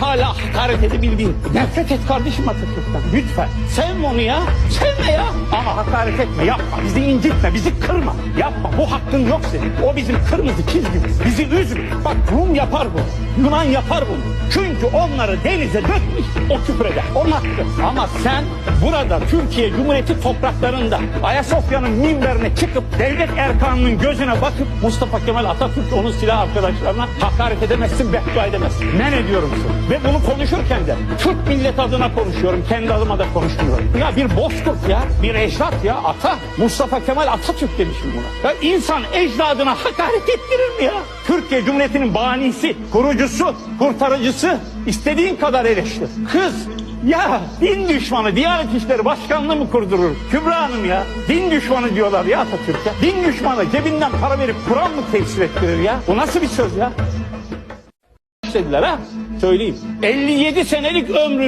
hala hakaret edebildiğin. Nefret et kardeşim Atatürk'ten. Lütfen. Sevme onu ya. Sevme ya. Ama hakaret etme. Yapma. Bizi incitme. Bizi kırma. Yapma. Bu hakkın yok senin. O bizim kırmızı çizgimiz. Bizi üzme. Bak Rum yapar bunu. Yunan yapar bunu. Çünkü onları denize dökmüş. O küfreder. Onun hakkı. Ama sen burada Türkiye Cumhuriyeti topraklarında Ayasofya'nın minberine çıkıp devlet erkanının gözüne bakıp Mustafa Kemal Atatürk onun silah arkadaşlarına hakaret edemezsin, beddua edemezsin. Men ediyorum seni. Ve bunu konuşurken de Türk millet adına konuşuyorum. Kendi adıma da konuşmuyorum. Ya bir bozkurt ya, bir ecdat ya, ata. Mustafa Kemal Atatürk demişim buna. Ya insan ecdadına hakaret ettirir mi ya? Türkiye Cumhuriyeti'nin banisi, kurucusu, kurtarıcısı istediğin kadar eleştir. Kız ya din düşmanı Diyanet İşleri Başkanlığı mı kurdurur? Kübra Hanım ya. Din düşmanı diyorlar ya Atatürk'e. Din düşmanı cebinden para verip Kur'an mı tefsir ettirir ya? Bu nasıl bir söz ya? Dediler ha? Söyleyeyim. 57 senelik ömrü